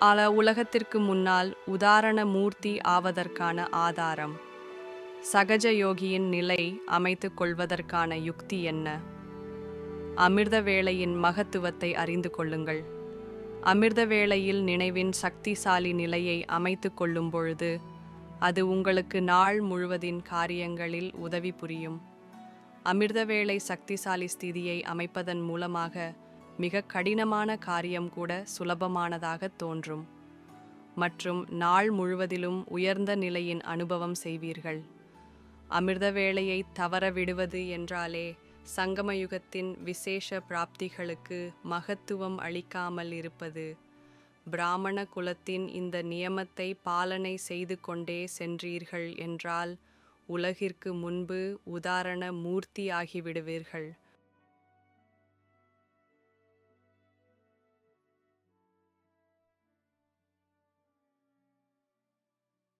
அல உலகத்திற்கு முன்னால் உதாரண மூர்த்தி ஆவதற்கான ஆதாரம். சகஜ யோகியின் நிலை அமைத்துக் கொள்வதற்கான யுக்தி என்ன? அமிர்த வேளையின் மகத்துவத்தை அறிந்து கொள்ளுங்கள். அமிர்த வேளையில் நினைவின் சக்திசாலி நிலையை அமைத்து கொள்ளும் பொழுது அது உங்களுக்கு நாள் முழுவதின் காரியங்களில் உதவி புரியும். அமிர்த வேளை சக்திசாலி ஸ்திதியை அமைப்பதன் மூலமாக மிக கடினமான காரியம் கூட சுலபமானதாக தோன்றும். மற்றும் நாள் முழுவதிலும் உயர்ந்த நிலையின் அனுபவம் செய்வீர்கள். அமிர்த வேளையை தவற விடுவது என்றாலே சங்கமயுகத்தின் விசேஷ பிராப்திகளுக்கு மகத்துவம் அளிக்காமல் இருப்பது. பிராமண குலத்தின் இந்த நியமத்தை பாலனை செய்து கொண்டே சென்றீர்கள் என்றால் உலகிற்கு முன்பு உதாரண மூர்த்தி ஆகிவிடுவீர்கள்